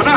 అన్నా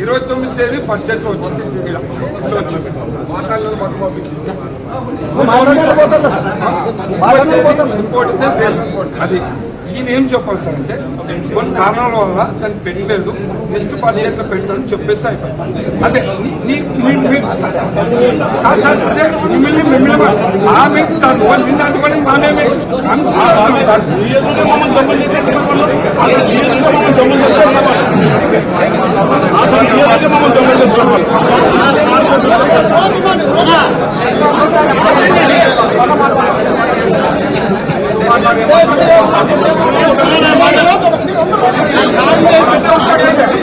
ఇరవై తొమ్మిది తేదీ బడ్జెట్ వచ్చింది. ఇలా. వచ్చింది. అది ఈయన ఏం చెప్పాలి సార్ అంటే కొన్ని కారణాల వల్ల దాన్ని పెట్టలేదు నెక్స్ట్ బడ్జెట్లో పెట్టాలని చెప్పేసి అయిపోయింది అదే నీ- కాదు సార్ అదే మిమ్మల్ని మిమ్మల్ని మా సార్ నిన్న అందుకని మా సార్ మమ్మల్ని సార్ కానీ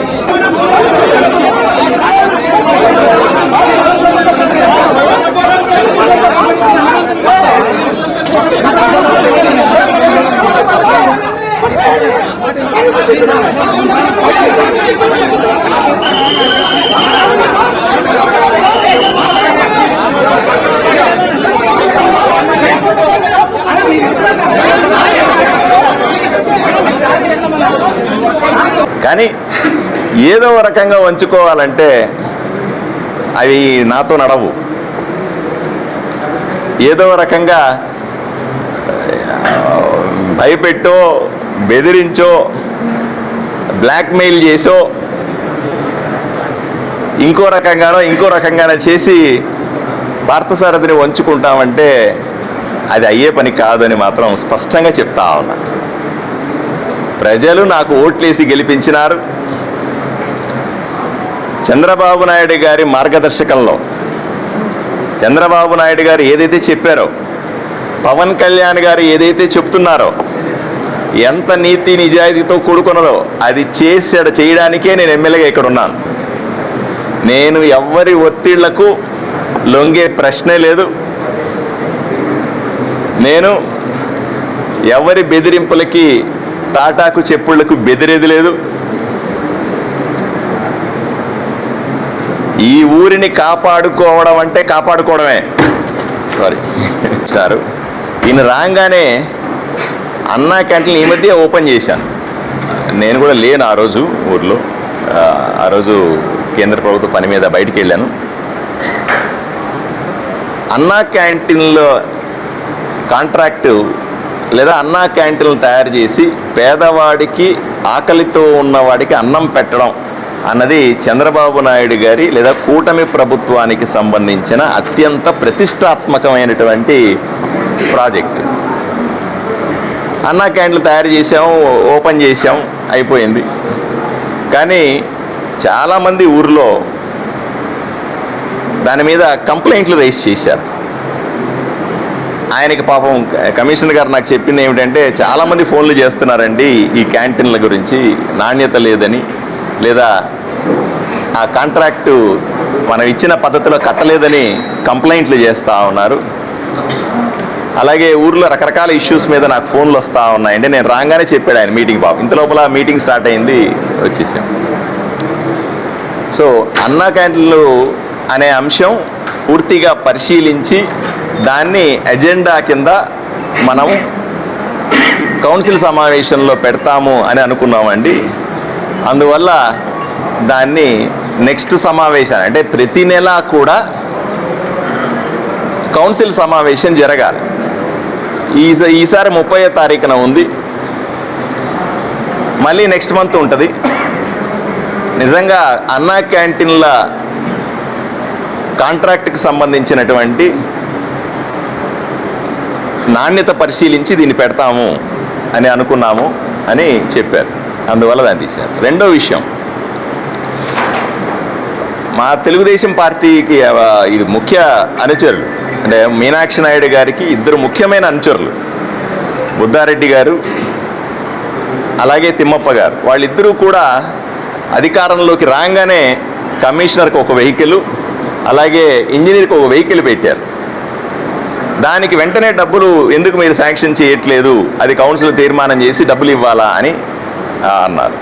ఏదో రకంగా వంచుకోవాలంటే అవి నాతో నడవు. ఏదో రకంగా భయపెట్టో బెదిరించో బ్లాక్మెయిల్ చేసో ఇంకో రకంగానో ఇంకో రకంగానో చేసి పార్థసారథిని వంచుకుంటామంటే అది అయ్యే పని కాదని మాత్రం స్పష్టంగా చెప్తా ఉన్నా. ప్రజలు నాకు ఓట్లేసి గెలిపించినారు. చంద్రబాబు నాయుడు గారి మార్గదర్శకంలో. చంద్రబాబు నాయుడు గారు ఏదైతే చెప్పారో పవన్ కళ్యాణ్ గారు ఏదైతే చెప్తున్నారో ఎంత నీతి నిజాయితీతో కూడుకున్నదో అది చేసాడు చేయడానికే నేను ఎమ్మెల్యేగా ఇక్కడ ఉన్నాను. నేను ఎవరి ఒత్తిళ్ళకు లొంగే ప్రశ్నే లేదు. నేను ఎవరి బెదిరింపులకి తాటాకు చెప్పుళ్ళకు బెదిరేది లేదు. ఈ ఊరిని కాపాడుకోవడం అంటే కాపాడుకోవడమే. సారీ సారు ఈయన రాగానే అన్నా క్యాంటీన్ ఈ మధ్య ఓపెన్ చేశాను. నేను కూడా లేను ఆ రోజు ఊర్లో. ఆ, రోజు కేంద్ర ప్రభుత్వ పని మీద బయటికి వెళ్ళాను. అన్నా క్యాంటీన్లో కాంట్రాక్టు లేదా అన్నా క్యాంటీన్లు తయారు చేసి పేదవాడికి ఆకలితో ఉన్నవాడికి అన్నం పెట్టడం అన్నది చంద్రబాబు నాయుడు గారి లేదా కూటమి ప్రభుత్వానికి సంబంధించిన అత్యంత ప్రతిష్టాత్మకమైనటువంటి ప్రాజెక్ట్. అన్నా క్యాంటీన్లు తయారు చేసాం ఓపెన్ చేసాం అయిపోయింది. కానీ చాలామంది ఊర్లో దాని మీద కంప్లైంట్లు రైజ్ చేశారు. ఆయనకి పాపం కమిషనర్ గారు నాకు చెప్పింది ఏమిటంటే చాలామంది ఫోన్లు చేస్తున్నారండి ఈ క్యాంటీన్ల గురించి నాణ్యత లేదని. లేదా ఆ కాంట్రాక్టు మనం ఇచ్చిన పద్ధతిలో కట్టలేదని కంప్లైంట్లు చేస్తూ ఉన్నారు. అలాగే ఊర్లో రకరకాల ఇష్యూస్ మీద నాకు ఫోన్లు వస్తూ ఉన్నాయండి. నేను రాగానే చెప్పాడు ఆయన మీటింగ్ బాబు. ఇంత లోపల మీటింగ్ స్టార్ట్ అయింది వచ్చేసాం. సో అన్నా క్యాంటీన్లు అనే అంశం పూర్తిగా పరిశీలించి దాన్ని ఎజెండా కింద మనం కౌన్సిల్ సమావేశంలో పెడతాము అని అనుకున్నామండి. అందువల్ల దాన్ని నెక్స్ట్ సమావేశాన్ని అంటే ప్రతి నెల కూడా కౌన్సిల్ సమావేశం జరగాలి. ఈ ఈసారి ముప్పై తారీఖున ఉంది. మళ్ళీ నెక్స్ట్ మంత్ ఉంటుంది. నిజంగా అన్నా క్యాంటీన్ల కాంట్రాక్ట్కి సంబంధించినటువంటి నాణ్యత పరిశీలించి దీన్ని పెడతాము అని అనుకున్నాము అని చెప్పారు. అందువల్ల దాన్ని తీశారు. రెండో విషయం. మా తెలుగుదేశం పార్టీకి ఇది ముఖ్య అనుచరులు. అంటే మీనాక్షి నాయుడు గారికి ఇద్దరు ముఖ్యమైన అనుచరులు. బుద్ధారెడ్డి గారు అలాగే తిమ్మప్ప గారు. వాళ్ళిద్దరూ కూడా అధికారంలోకి రాగానే కమిషనర్కి ఒక వెహికల్ అలాగే ఇంజనీర్కి ఒక వెహికల్ పెట్టారు. దానికి వెంటనే డబ్బులు ఎందుకు మీరు శాంక్షన్ చేయట్లేదు? అది కౌన్సిల్ తీర్మానం చేసి డబ్బులు ఇవ్వాలా అని అన్నారు.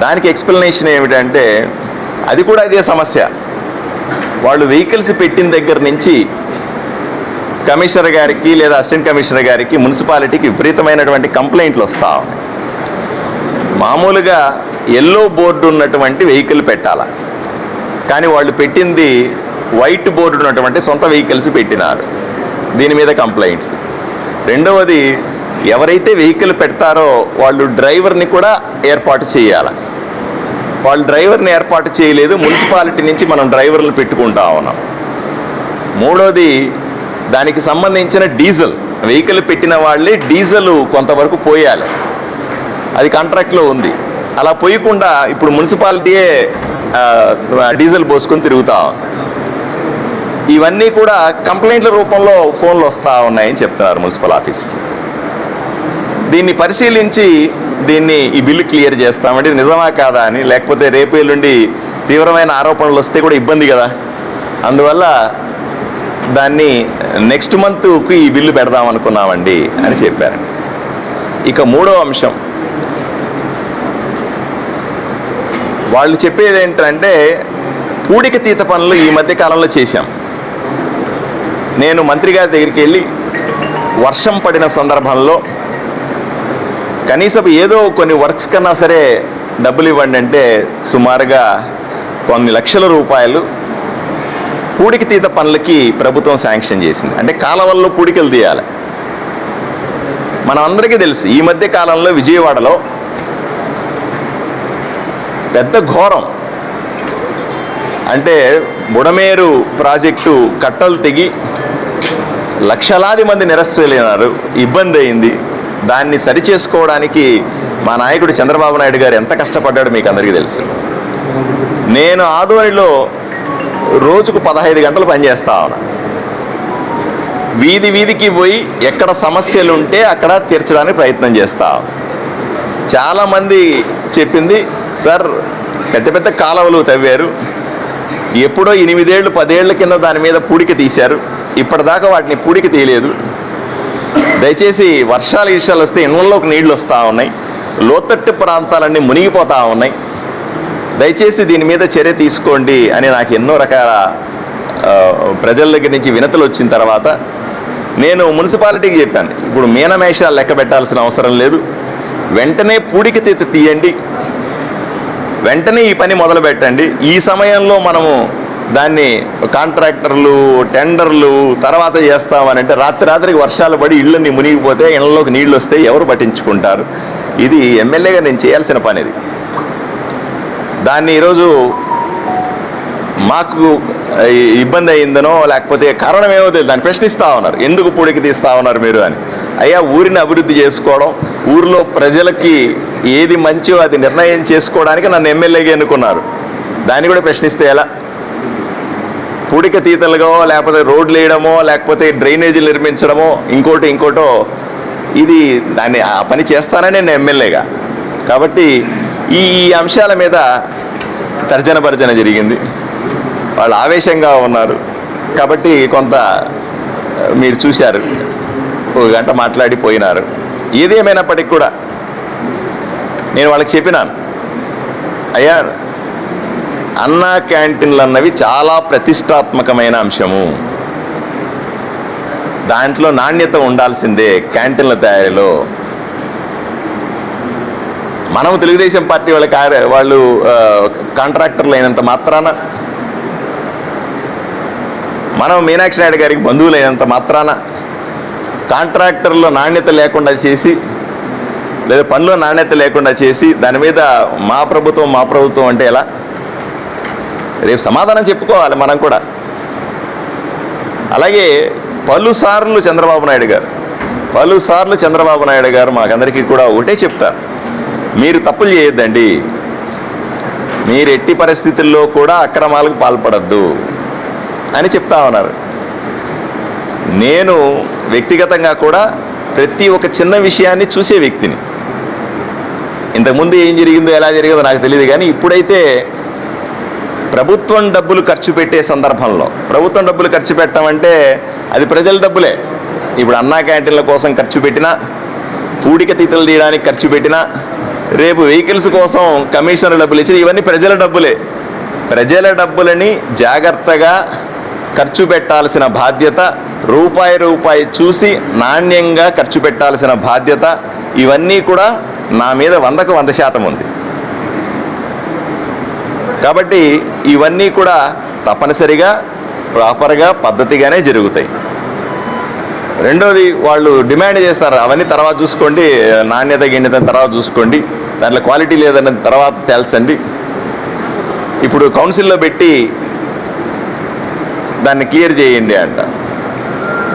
దానికి ఎక్స్ప్లెనేషన్ ఏమిటంటే అది కూడా ఇదే సమస్య. వాళ్ళు వెహికల్స్ పెట్టిన దగ్గర నుంచి కమిషనర్ గారికి లేదా అసిస్టెంట్ కమిషనర్ గారికి మున్సిపాలిటీకి విపరీతమైనటువంటి కంప్లైంట్లు వస్తా మామూలుగా ఎల్లో బోర్డు ఉన్నటువంటి వెహికల్ పెట్టాల. కానీ వాళ్ళు పెట్టింది వైట్ బోర్డు ఉన్నటువంటి సొంత వెహికల్స్ పెట్టినారు. దీని మీద కంప్లైంట్లు రెండవది ఎవరైతే వెహికల్ పెడతారో వాళ్ళు డ్రైవర్ని కూడా ఏర్పాటు చేయాలి. వాళ్ళు డ్రైవర్ని ఏర్పాటు చేయలేదు మున్సిపాలిటీ నుంచి మనం డ్రైవర్లు పెట్టుకుంటా ఉన్నాం. మూడోది దానికి సంబంధించిన డీజిల్. వెహికల్ పెట్టిన వాళ్ళే డీజిల్ కొంతవరకు పోయాలి. అది కాంట్రాక్ట్లో ఉంది. అలా పోయకుండా ఇప్పుడు మున్సిపాలిటీయే డీజిల్ పోసుకొని తిరుగుతా ఇవన్నీ కూడా కంప్లైంట్ల రూపంలో ఫోన్లు వస్తూ ఉన్నాయని చెప్తున్నారు మున్సిపల్ ఆఫీస్కి. దీన్ని పరిశీలించి దీన్ని ఈ బిల్లు క్లియర్ చేస్తామంటే నిజమా కాదా అని లేకపోతే రేపు ఎల్లుండి తీవ్రమైన ఆరోపణలు వస్తే కూడా ఇబ్బంది కదా. అందువల్ల దాన్ని నెక్స్ట్ మంత్కు ఈ బిల్లు పెడదాం అనుకున్నామండి అని చెప్పారు. ఇక మూడో అంశం. వాళ్ళు చెప్పేది ఏంటంటే పూడిక తీత పనులు ఈ మధ్య కాలంలో చేశాం. నేను మంత్రి గారి దగ్గరికి వెళ్ళి వర్షం పడిన సందర్భంలో కనీసం ఏదో కొన్ని వర్క్స్ కన్నా సరే డబ్బులు ఇవ్వండి అంటే సుమారుగా కొన్ని లక్షల రూపాయలు పూడిక తీత పనులకి ప్రభుత్వం శాంక్షన్ చేసింది. అంటే కాలవల్లో పూడికలు తీయాలి. మనం అందరికీ తెలుసు ఈ మధ్య కాలంలో విజయవాడలో పెద్ద ఘోరం. అంటే బుడమేరు ప్రాజెక్టు కట్టలు తెగి లక్షలాది మంది నిరస్తులైనారు ఇబ్బంది అయింది. దాన్ని సరిచేసుకోవడానికి మా నాయకుడు చంద్రబాబు నాయుడు గారు ఎంత కష్టపడ్డాడో మీకు అందరికీ తెలుసు. నేను ఆదోనిలో రోజుకు పదహైదు గంటలు పనిచేస్తా ఉన్నా. వీధి వీధికి పోయి ఎక్కడ సమస్యలు ఉంటే అక్కడ తీర్చడానికి ప్రయత్నం చేస్తా చాలామంది చెప్పింది సార్ పెద్ద పెద్ద కాలువలు తవ్వారు. ఎప్పుడో ఎనిమిదేళ్ళు పదేళ్ళ కింద దాని మీద పూడిక తీశారు. ఇప్పటిదాకా వాటిని పూడిక తీయలేదు. దయచేసి వర్షాలు విషయాలు వస్తే ఇళ్ళలోకి నీళ్ళు వస్తూ ఉన్నాయి. లోతట్టు ప్రాంతాలన్నీ మునిగిపోతూ ఉన్నాయి. దయచేసి దీని మీద చర్య తీసుకోండి అని నాకు ఎన్నో రకాల ప్రజల దగ్గర నుంచి వినతులు వచ్చిన తర్వాత నేను మున్సిపాలిటీకి చెప్పాను. ఇప్పుడు మీనమేషాలు లెక్క పెట్టాల్సిన అవసరం లేదు. వెంటనే పూడిక తీత తీయండి. వెంటనే ఈ పని మొదలు పెట్టండి ఈ సమయంలో మనము దాన్ని కాంట్రాక్టర్లు టెండర్లు తర్వాత చేస్తామని అంటే రాత్రి రాత్రికి వర్షాలు పడి ఇళ్ళని మునిగిపోతే ఇళ్ళలోకి నీళ్ళు వస్తే ఎవరు పట్టించుకుంటారు? ఇది ఎమ్మెల్యేగా నేను చేయాల్సిన పని ఇది. దాన్ని ఈరోజు మాకు ఇబ్బంది అయిందనో లేకపోతే కారణం ఏమో తెలియదు. దాన్ని ప్రశ్నిస్తూ ఉన్నారు. ఎందుకు పూడికి తీస్తా ఉన్నారు మీరు అని. అయ్యా ఊరిని అభివృద్ధి చేసుకోవడం ఊరిలో ప్రజలకి ఏది మంచో అది నిర్ణయం చేసుకోవడానికి నన్ను ఎమ్మెల్యేగా ఎన్నుకున్నారు. దాన్ని కూడా ప్రశ్నిస్తే ఎలా? పూడిక తీతలుగో లేకపోతే రోడ్లు వేయడమో లేకపోతే డ్రైనేజీలు నిర్మించడమో ఇంకోటి ఇంకోటో ఇది దాన్ని ఆ పని చేస్తానని నేను ఎమ్మెల్యేగా. కాబట్టి ఈ అంశాల మీద తర్జన భర్జన జరిగింది. వాళ్ళు ఆవేశంగా ఉన్నారు. కాబట్టి కొంత మీరు చూశారు. ఒక గంట మాట్లాడిపోయినారు. ఏదేమైనప్పటికీ కూడా నేను వాళ్ళకి చెప్పినాను. అయ్యా అన్నా క్యాంటీన్లు అన్నవి చాలా ప్రతిష్టాత్మకమైన అంశము. దాంట్లో నాణ్యత ఉండాల్సిందే క్యాంటీన్ల తయారీలో. మనం తెలుగుదేశం పార్టీ వాళ్ళ కార్య వాళ్ళు కాంట్రాక్టర్లు అయినంత మాత్రాన మనం మీనాక్షి నాయుడు గారికి బంధువులు అయినంత మాత్రాన కాంట్రాక్టర్లో నాణ్యత లేకుండా చేసి లేదా పనులు నాణ్యత లేకుండా చేసి దాని మీద మా ప్రభుత్వం మా ప్రభుత్వం అంటే ఎలా? రేపు సమాధానం చెప్పుకోవాలి మనం కూడా. అలాగే పలుసార్లు చంద్రబాబు నాయుడు గారు పలుసార్లు చంద్రబాబు నాయుడు గారు మాకందరికీ కూడా ఒకటే చెప్తారు. మీరు తప్పులు చేయొద్దండి. మీరు ఎట్టి పరిస్థితుల్లో కూడా అక్రమాలకు పాల్పడద్దు అని చెప్తా ఉన్నారు. నేను వ్యక్తిగతంగా కూడా ప్రతి ఒక్క చిన్న విషయాన్ని చూసే వ్యక్తిని. ఇంతకుముందు ఏం జరిగిందో ఎలా జరిగిందో నాకు తెలియదు కానీ ఇప్పుడైతే ప్రభుత్వం డబ్బులు ఖర్చు పెట్టే సందర్భంలో. ప్రభుత్వం డబ్బులు ఖర్చు పెట్టడం అంటే అది ప్రజల డబ్బులే. ఇప్పుడు అన్నా క్యాంటీన్ల కోసం ఖర్చు పెట్టినా పూడిక తీతలు తీయడానికి ఖర్చు పెట్టినా రేపు వెహికల్స్ కోసం కమిషనర్ డబ్బులు ఇచ్చిన ఇవన్నీ ప్రజల డబ్బులే. ప్రజల డబ్బులని జాగ్రత్తగా ఖర్చు పెట్టాల్సిన బాధ్యత రూపాయి రూపాయి చూసి నాణ్యంగా ఖర్చు పెట్టాల్సిన బాధ్యత ఇవన్నీ కూడా నా మీద వందకు వంద శాతం ఉంది. కాబట్టి ఇవన్నీ కూడా తప్పనిసరిగా ప్రాపర్గా పద్ధతిగానే జరుగుతాయి. రెండోది వాళ్ళు డిమాండ్ చేస్తారు అవన్నీ తర్వాత చూసుకోండి నాణ్యత గిణ్యత తర్వాత చూసుకోండి. దాంట్లో క్వాలిటీ లేదన్నది తర్వాత తెలుసండి ఇప్పుడు కౌన్సిల్లో పెట్టి దాన్ని క్లియర్ చేయండి అంట.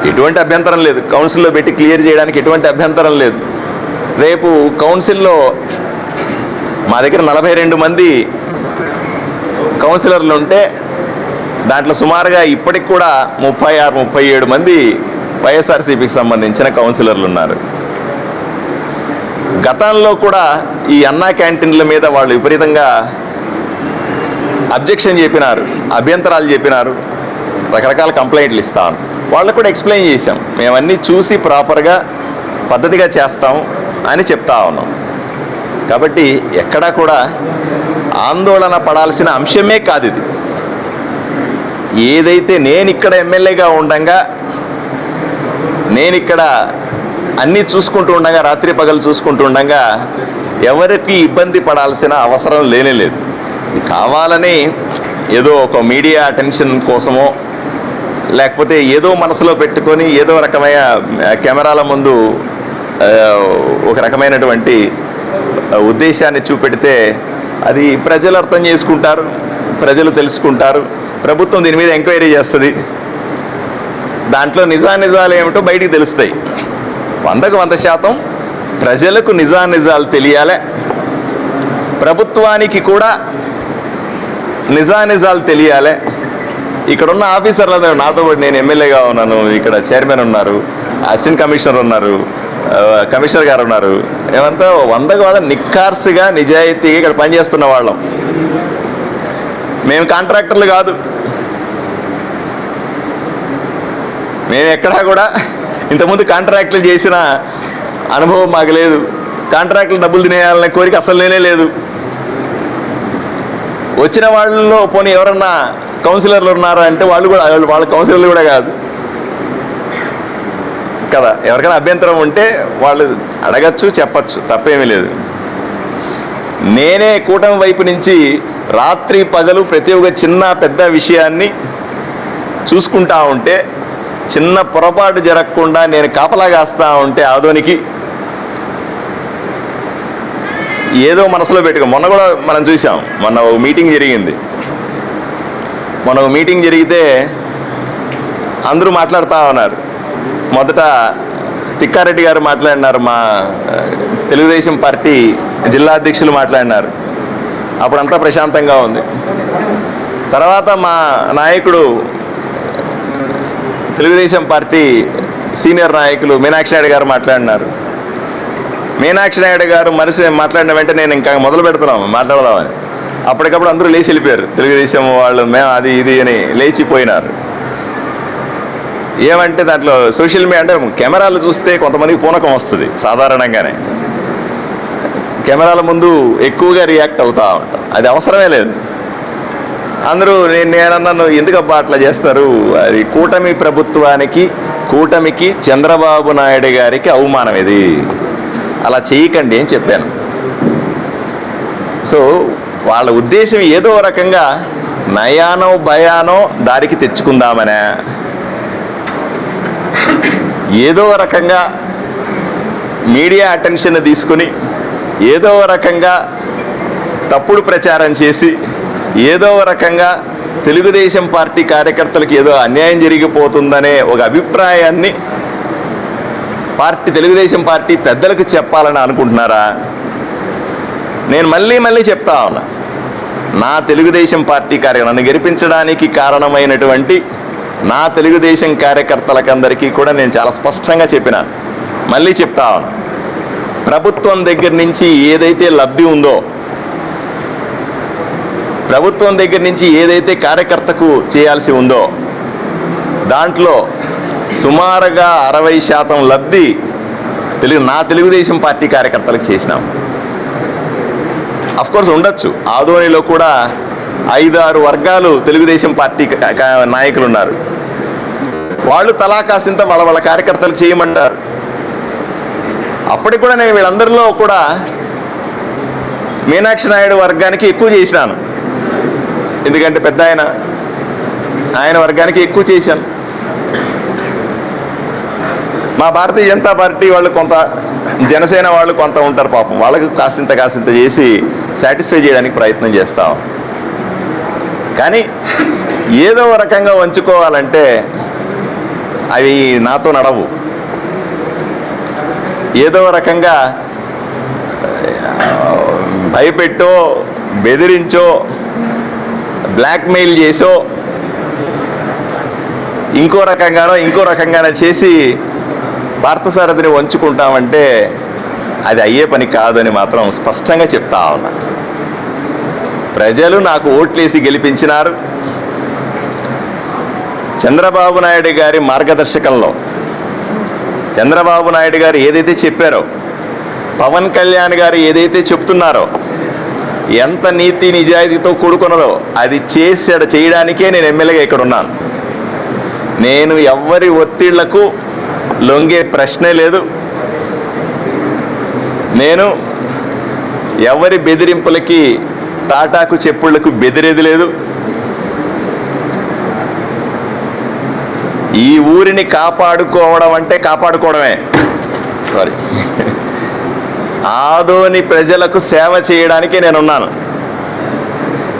ఎటువంటి అభ్యంతరం లేదు. కౌన్సిల్లో పెట్టి క్లియర్ చేయడానికి ఎటువంటి అభ్యంతరం లేదు. రేపు కౌన్సిల్లో మా దగ్గర నలభై రెండు మంది కౌన్సిలర్లు ఉంటే దాంట్లో సుమారుగా ఇప్పటికి కూడా ముప్పై ఆరు ముప్పై ఏడు మంది వైఎస్ఆర్సీపీకి సంబంధించిన కౌన్సిలర్లు ఉన్నారు. గతంలో కూడా ఈ అన్నా క్యాంటీన్ల మీద వాళ్ళు విపరీతంగా అబ్జెక్షన్ చెప్పినారు అభ్యంతరాలు చెప్పినారు రకరకాల కంప్లైంట్లు ఇస్తాం వాళ్ళకు కూడా ఎక్స్ప్లెయిన్ చేశాం. మేమన్నీ చూసి ప్రాపర్గా పద్ధతిగా చేస్తాం అని చెప్తా ఉన్నాం. కాబట్టి ఎక్కడా కూడా ఆందోళన పడాల్సిన అంశమే కాదు ఇది. ఏదైతే నేను ఇక్కడ ఎమ్మెల్యేగా ఉండంగా నేను ఇక్కడ అన్నీ చూసుకుంటూ ఉండగా రాత్రి పగలు చూసుకుంటూ ఉండగా ఎవరికి ఇబ్బంది పడాల్సిన అవసరం లేనే లేదు. ఇది కావాలని ఏదో ఒక మీడియా అటెన్షన్ కోసమో లేకపోతే ఏదో మనసులో పెట్టుకొని ఏదో రకమైన కెమెరాల ముందు ఒక రకమైనటువంటి ఉద్దేశాన్ని చూపెడితే అది ప్రజలు అర్థం చేసుకుంటారు ప్రజలు తెలుసుకుంటారు. ప్రభుత్వం దీని మీద ఎంక్వైరీ చేస్తుంది. దాంట్లో నిజానిజాలు ఏమిటో బయటికి తెలుస్తాయి. వందకు వంద శాతం ప్రజలకు నిజానిజాలు తెలియాలి. ప్రభుత్వానికి కూడా నిజానిజాలు తెలియాలి. ఇక్కడ ఉన్న ఆఫీసర్లు నాతో పాటు నేను ఎమ్మెల్యేగా ఉన్నాను. ఇక్కడ చైర్మన్ ఉన్నారు అసిస్టెంట్ కమిషనర్ ఉన్నారు. కమిషనర్ గారు ఉన్నారు. ఏమంతా వందకు వంద నిక్కార్సుగా నిజాయితీగా ఇక్కడ పనిచేస్తున్న వాళ్ళం. మేము కాంట్రాక్టర్లు కాదు. మేము ఎక్కడా కూడా ఇంతకుముందు కాంట్రాక్టులు చేసిన అనుభవం మాకు లేదు. కాంట్రాక్టులు డబ్బులు తినేయాలనే కోరిక అసలు లేనే లేదు. వచ్చిన వాళ్ళలో పోనీ ఎవరన్నా కౌన్సిలర్లు ఉన్నారా అంటే వాళ్ళు కూడా వాళ్ళు వాళ్ళ కౌన్సిలర్లు కూడా కాదు. కదా. ఎవరికైనా అభ్యంతరం ఉంటే వాళ్ళు అడగచ్చు చెప్పచ్చు. తప్పేమీ లేదు. నేనే కూటమి వైపు నుంచి రాత్రి పగలు ప్రతి ఒక్క చిన్న పెద్ద విషయాన్ని చూసుకుంటా ఉంటే చిన్న పొరపాటు జరగకుండా నేను కాపలా కాస్తా ఉంటే ఆదోనికి ఏదో మనసులో పెట్టుకో. మొన్న కూడా మనం చూసాం మొన్న ఒక మీటింగ్ జరిగింది. మొన్న ఒక మీటింగ్ జరిగితే అందరూ మాట్లాడుతూ ఉన్నారు. మొదట తిక్కారెడ్డి గారు మాట్లాడినారు మా తెలుగుదేశం పార్టీ జిల్లా అధ్యక్షులు మాట్లాడినారు. అప్పుడంతా ప్రశాంతంగా ఉంది. తర్వాత మా నాయకుడు తెలుగుదేశం పార్టీ సీనియర్ నాయకులు మీనాక్షి నాయుడు గారు మాట్లాడినారు. మీనాక్షి నాయుడు గారు మనిషి మాట్లాడిన వెంటనే నేను ఇంకా మొదలు పెడుతున్నాం మాట్లాడదామని. అప్పటికప్పుడు అందరూ లేచి వెళ్ళిపోయారు. తెలుగుదేశం వాళ్ళు మేము అది ఇది అని లేచిపోయినారు. ఏమంటే దాంట్లో సోషల్ మీడియా అంటే కెమెరాలు చూస్తే కొంతమందికి పూనకం వస్తుంది సాధారణంగానే. కెమెరాల ముందు ఎక్కువగా రియాక్ట్ అవుతా ఉంటాం. అది అవసరమే లేదు. అందరూ నేను నేనన్నాను ఎందుకబ్బా అట్లా చేస్తారు? అది కూటమి ప్రభుత్వానికి కూటమికి చంద్రబాబు నాయుడు గారికి అవమానం ఇది. అలా చేయకండి అని చెప్పాను. సో వాళ్ళ ఉద్దేశం ఏదో రకంగా నయానో భయానో దారికి తెచ్చుకుందామనే. ఏదో రకంగా మీడియా అటెన్షన్ తీసుకుని ఏదో రకంగా తప్పుడు ప్రచారం చేసి ఏదో రకంగా తెలుగుదేశం పార్టీ కార్యకర్తలకు ఏదో అన్యాయం జరిగిపోతుందనే ఒక అభిప్రాయాన్ని పార్టీ తెలుగుదేశం పార్టీ పెద్దలకు చెప్పాలని అనుకుంటున్నారా? నేను మళ్ళీ మళ్ళీ చెప్తా ఉన్నా. నా తెలుగుదేశం పార్టీ కార్య నన్ను గెలిపించడానికి కారణమైనటువంటి నా తెలుగుదేశం కార్యకర్తలకందరికీ కూడా నేను చాలా స్పష్టంగా చెప్పిన. మళ్ళీ చెప్తా. ప్రభుత్వం దగ్గర నుంచి ఏదైతే లబ్ధి ఉందో ప్రభుత్వం దగ్గర నుంచి ఏదైతే కార్యకర్తకు చేయాల్సి ఉందో దాంట్లో సుమారుగా అరవై శాతం లబ్ధి తెలుగు నా తెలుగుదేశం పార్టీ కార్యకర్తలకు చేసినాం. కోర్స్ ఉండొచ్చు. ఆదోనిలో కూడా ఐదారు వర్గాలు తెలుగుదేశం పార్టీ నాయకులు ఉన్నారు. వాళ్ళు తలా కాసింత వాళ్ళ వాళ్ళ కార్యకర్తలు చేయమంటారు అప్పటికి కూడా నేను వీళ్ళందరిలో కూడా మీనాక్షి నాయుడు వర్గానికి ఎక్కువ చేసినాను. ఎందుకంటే పెద్ద ఆయన ఆయన వర్గానికి ఎక్కువ చేశాను. మా భారతీయ జనతా పార్టీ వాళ్ళు కొంత జనసేన వాళ్ళు కొంత ఉంటారు పాపం. వాళ్ళకి కాసింత కాసింత చేసి సాటిస్ఫై చేయడానికి ప్రయత్నం చేస్తాం కానీ ఏదో రకంగా వంచుకోవాలంటే అవి నాతో నడవు. ఏదో రకంగా భయపెట్టో బెదిరించో బ్లాక్మెయిల్ చేసో ఇంకో రకంగానో ఇంకో రకంగానో చేసి పార్థసారథిని వంచుకుంటామంటే అది అయ్యే పని కాదని మాత్రం స్పష్టంగా చెప్తా ఉన్నా. ప్రజలు నాకు ఓట్లేసి గెలిపించినారు. చంద్రబాబు నాయుడు గారి మార్గదర్శకంలో. చంద్రబాబు నాయుడు గారు ఏదైతే చెప్పారో పవన్ కళ్యాణ్ గారు ఏదైతే చెప్తున్నారో ఎంత నీతి నిజాయితీతో కూడుకున్నదో అది చేసాడు చేయడానికే నేను ఎమ్మెల్యేగా ఇక్కడ ఉన్నాను. నేను ఎవరి ఒత్తిళ్ళకు లొంగే ప్రశ్నే లేదు. నేను ఎవరి బెదిరింపులకి తాటాకు చెప్పుళ్ళకు బెదిరేది లేదు. ఈ ఊరిని కాపాడుకోవడం అంటే కాపాడుకోవడమే. సారీ ఆదోని ప్రజలకు సేవ చేయడానికి నేనున్నాను.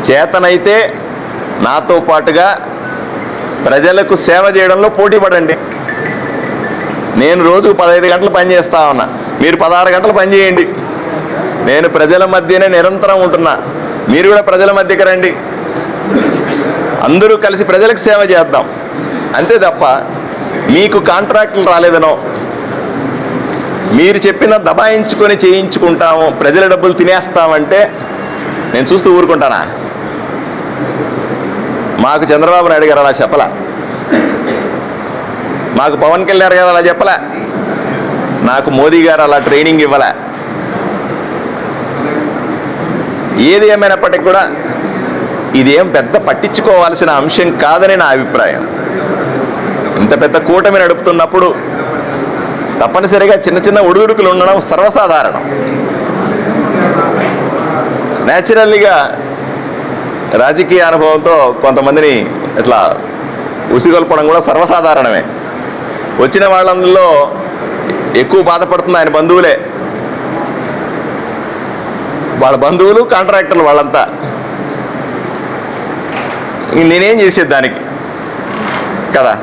చేతనైతే నాతో పాటుగా ప్రజలకు సేవ చేయడంలో పోటీ పడండి. నేను రోజుకు పదహైదు గంటలు పనిచేస్తా ఉన్నా. మీరు పదహారు గంటలు పని చేయండి. నేను ప్రజల మధ్యనే నిరంతరం ఉంటున్నా. మీరు కూడా ప్రజల మధ్యకి రండి. అందరూ కలిసి ప్రజలకు సేవ చేద్దాం. అంతే తప్ప మీకు కాంట్రాక్టులు రాలేదనో మీరు చెప్పిన దబాయించుకొని చేయించుకుంటాము ప్రజల డబ్బులు తినేస్తామంటే నేను చూస్తూ ఊరుకుంటానా? మాకు చంద్రబాబు నాయుడు గారు అలా చెప్పలా. మాకు పవన్ కళ్యాణ్ గారు అలా చెప్పలే. నాకు మోదీ గారు అలా ట్రైనింగ్ ఇవ్వలే. ఏది ఏమైనప్పటికీ కూడా ఇదేం పెద్ద పట్టించుకోవాల్సిన అంశం కాదని నా అభిప్రాయం. ఇంత పెద్ద కూటమి నడుపుతున్నప్పుడు తప్పనిసరిగా చిన్న చిన్న ఒడిదుడుకులు ఉండడం సర్వసాధారణం. న్యాచురల్గా రాజకీయ అనుభవంతో కొంతమందిని ఇట్లా ఉసిగొల్పడం కూడా సర్వసాధారణమే. వచ్చిన వాళ్ళందులో ఎక్కువ బాధపడుతుంది ఆయన బంధువులే. వాళ్ళ బంధువులు కాంట్రాక్టర్లు వాళ్ళంతా. ఇంక నేనేం చేసేది దానికి? కదా?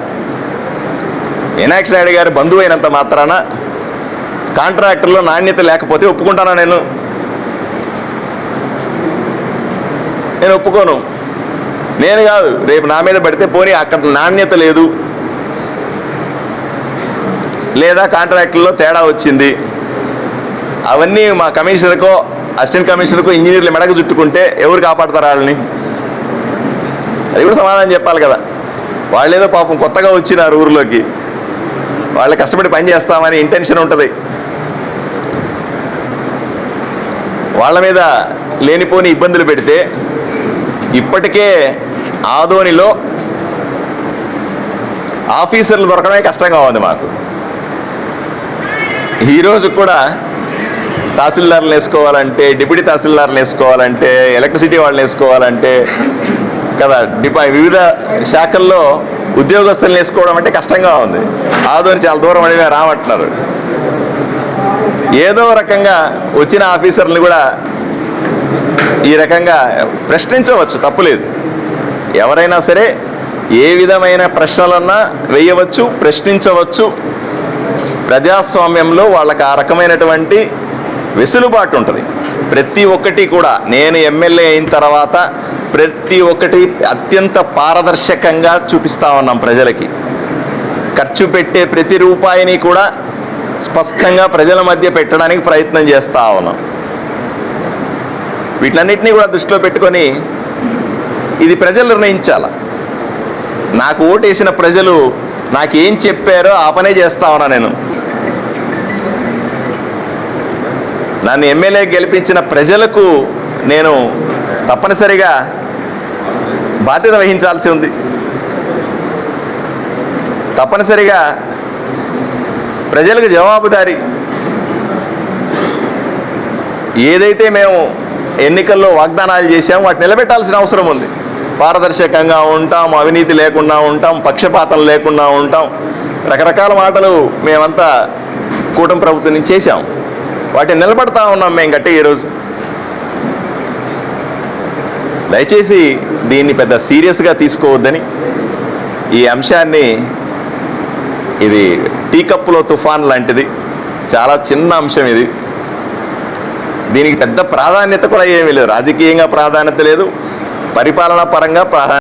మీనాక్షి నాయుడు గారి బంధువు అయినంత మాత్రాన కాంట్రాక్టర్లో నాణ్యత లేకపోతే ఒప్పుకుంటానా నేను? నేను ఒప్పుకోను. నేను కాదు. రేపు నా మీద పడితే పోనీ అక్కడ నాణ్యత లేదు. లేదా కాంట్రాక్టుల్లో తేడా వచ్చింది. అవన్నీ మా కమిషనర్కో అసిస్టెంట్ కమిషనర్కో ఇంజనీర్లు మెడకు చుట్టుకుంటే ఎవరు కాపాడతారు వాళ్ళని? అది కూడా సమాధానం చెప్పాలి కదా. వాళ్ళేదో పాపం కొత్తగా వచ్చినారు ఊరిలోకి. వాళ్ళు కష్టపడి పని చేస్తామని ఇంటెన్షన్ ఉంటుంది. వాళ్ళ మీద లేనిపోని ఇబ్బందులు పెడితే ఇప్పటికే ఆదోనిలో ఆఫీసర్లు దొరకడమే కష్టంగా ఉంది మాకు. ఈరోజు కూడా తహసీల్దార్లు వేసుకోవాలంటే డిప్యూటీ తహసీల్దార్లు వేసుకోవాలంటే ఎలక్ట్రిసిటీ వాళ్ళని వేసుకోవాలంటే కదా డిపా వివిధ శాఖల్లో ఉద్యోగస్తులను వేసుకోవడం అంటే కష్టంగా ఉంది. ఆదోని చాలా దూరం అని రామంటున్నారు ఏదో రకంగా వచ్చిన ఆఫీసర్లు కూడా ఈ రకంగా ప్రశ్నించవచ్చు తప్పులేదు ఎవరైనా సరే ఏ విధమైన ప్రశ్నలన్నా వేయవచ్చు ప్రశ్నించవచ్చు. ప్రజాస్వామ్యంలో వాళ్ళకి ఆ రకమైనటువంటి వెసులుబాటు ఉంటుంది. ప్రతి ఒక్కటి కూడా నేను ఎమ్మెల్యే అయిన తర్వాత ప్రతి ఒక్కటి అత్యంత పారదర్శకంగా చూపిస్తా ఉన్నాం ప్రజలకి. ఖర్చు పెట్టే ప్రతి రూపాయిని కూడా స్పష్టంగా ప్రజల మధ్య పెట్టడానికి ప్రయత్నం చేస్తూ ఉన్నాం. వీటిలన్నింటినీ కూడా దృష్టిలో పెట్టుకొని ఇది ప్రజలు నిర్ణయించాల? నాకు ఓటేసిన ప్రజలు నాకేం చెప్పారో ఆ పనే చేస్తా ఉన్నా నేను. నన్ను ఎమ్మెల్యే గెలిపించిన ప్రజలకు నేను తప్పనిసరిగా బాధ్యత వహించాల్సి ఉంది. తప్పనిసరిగా ప్రజలకు జవాబుదారి. ఏదైతే మేము ఎన్నికల్లో వాగ్దానాలు చేశామో వాటిని నిలబెట్టాల్సిన అవసరం ఉంది. పారదర్శకంగా ఉంటాం అవినీతి లేకుండా ఉంటాం పక్షపాతం లేకుండా ఉంటాం. రకరకాల మాటలు మేమంతా కూటమి ప్రభుత్వం నుంచి చేశాం. వాటిని నిలబడతా ఉన్నాం మేము గట్టి ఈరోజు దయచేసి దీన్ని పెద్ద సీరియస్గా తీసుకోవద్దని ఈ అంశాన్ని ఇది టీ కప్పులో తుఫాన్ లాంటిది. చాలా చిన్న అంశం ఇది. దీనికి పెద్ద ప్రాధాన్యత కూడా ఏమీ లేదు. రాజకీయంగా ప్రాధాన్యత లేదు. పరిపాలనా పరంగా ప్రాధాన్యత